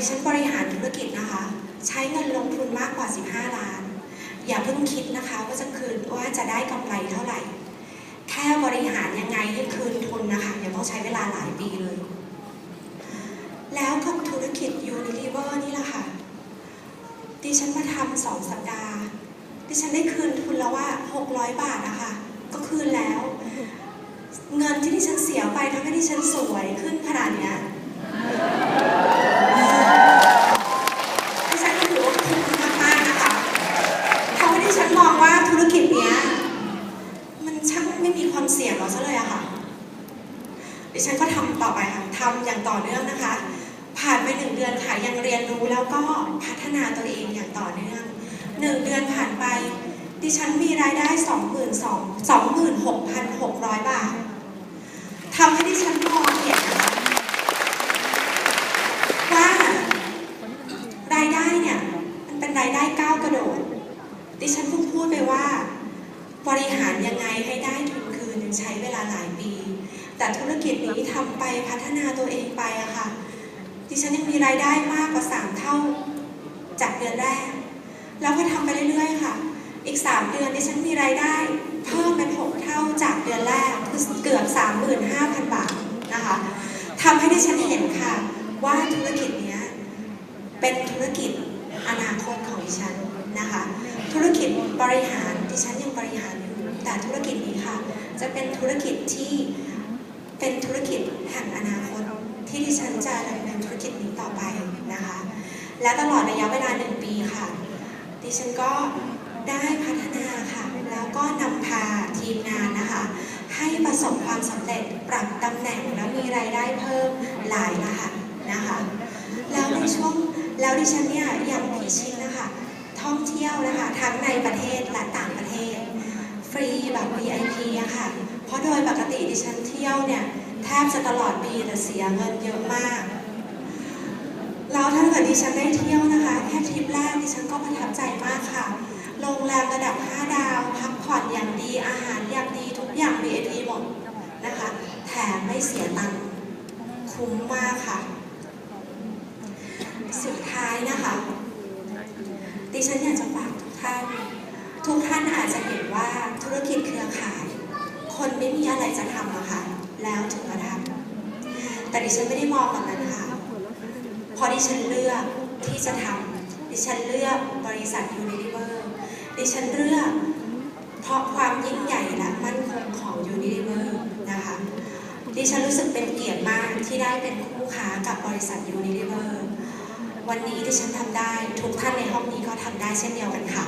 ดิฉันบริหารธุรกิจนะคะ ใช้เงินลงทุนมากกว่า 15 ล้าน อย่าเพิ่งคิดนะคะว่าจะคืนว่าจะได้กำไรเท่าไหร่ แค่บริหารยังไงให้คืนทุนนะคะยังต้องใช้เวลาหลายปีเลย แล้วกับธุรกิจ Unilever นี่แหละค่ะ ดิฉันมาทำสองสัปดาห์ ดิฉันได้คืนทุนแล้วว่า 600 บาทอะคะก็คืนแล้ว เงินที่ดิฉันเสียไปทำให้ดิฉันสวยขึ้นขนาดเนี้ย ดิฉันก็ถือว่าคุ้มมากๆนะคะเพราะว่าดิฉันมองว่าธุรกิจเนี้ย มันช่างไม่มีความเสี่ยงหรอกซะเลยอะค่ะ ดิฉันก็ทำต่อไปค่ะทำอย่างต่อเนื่องนะคะ ผ่านไปหนึ่งเดือนค่ะยังเรียนรู้แล้วก็พัฒนาตัวเองอย่างต่อเนื่องหนึ่งเดือนผ่านไป ดิฉันมีรายได้สองหมื่นสองสองหมื่นหกพันหกร้อยบาททำให้ดิฉันมองเห็นนะคะว่ารายได้เนี่ยมันเป็นรายได้ก้าวกระโดด ดิฉันเพิ่งพูดไปว่า บริหารยังไงให้ได้ทุนคืนยังใช้เวลาหลายปี แต่ธุรกิจนี้ทำไปพัฒนาตัวเองไปอะค่ะ ดิฉันยังมีรายได้มากกว่า 3 เท่าจากเดือนแรก แล้วพอทำไปเรื่อยๆค่ะ อีก 3 เดือนดิฉันมีรายได้เพิ่มเป็น 6 เท่าจากเดือนแรกคือเกือบ 35,000 บาทนะคะทำให้ดิฉันเห็นค่ะ ว่าธุรกิจนี้เป็นธุรกิจอนาคตของดิฉันนะคะ ธุรกิจบริหารดิฉันยังบริหารอยู่แต่ธุรกิจนี้ค่ะ จะเป็นธุรกิจที่ เป็นธุรกิจแห่งอนาคตที่ดิฉันจะดำเนินธุรกิจนี้ต่อไปนะคะ และตลอดระยะเวลาหนึ่งปีค่ะ ดิฉันก็ได้พัฒนาค่ะ แล้วก็นำพาทีมงานนะคะ ให้ประสบความสำเร็จปรับตำแหน่งและมีรายได้เพิ่มหลายรหัสนะคะ แล้วในช่วงแล้วดิฉันเนี่ยยังพิชิตนะคะ ท่องเที่ยวนะคะทั้งในประเทศและต่าง ฟรีแบบ VIP อะค่ะ เพราะโดยปกติดิฉันเที่ยวเนี่ย แทบจะตลอดปีแต่เสียเงินเยอะมาก แล้วถ้าเกิดดิฉันได้เที่ยวนะคะ แค่ทริปแรกดิฉันก็ประทับใจมากค่ะ โรงแรมระดับ 5 ดาว พักผ่อนอย่างดี อาหารอย่างดี ทุกอย่าง VIP หมดนะคะ แถมไม่เสียตังค์ คุ้มมากค่ะ สุดท้ายนะคะ ดิฉันอยากจะฝากทุกท่าน ทุกท่านอาจจะเห็นว่าธุรกิจเครือข่าย คนไม่มีอะไรจะทำอะค่ะ แล้วถึงมาทำแต่ดิฉันไม่ได้มองแบบนั้นค่ะพราะดิฉันเลือกที่จะทำดิฉันเลือกบริษัท Unilever ดิฉันเลือกเพราะความยิ่งใหญ่และมั่นคงของ Unilever นะคะดิฉันรู้สึกเป็นเกียรติมากที่ได้เป็นคู่ค้ากับบริษัท Unilever วันนี้ดิฉันทำได้ทุกท่านในห้องนี้ก็ทำได้เช่นเดียวกันค่ะ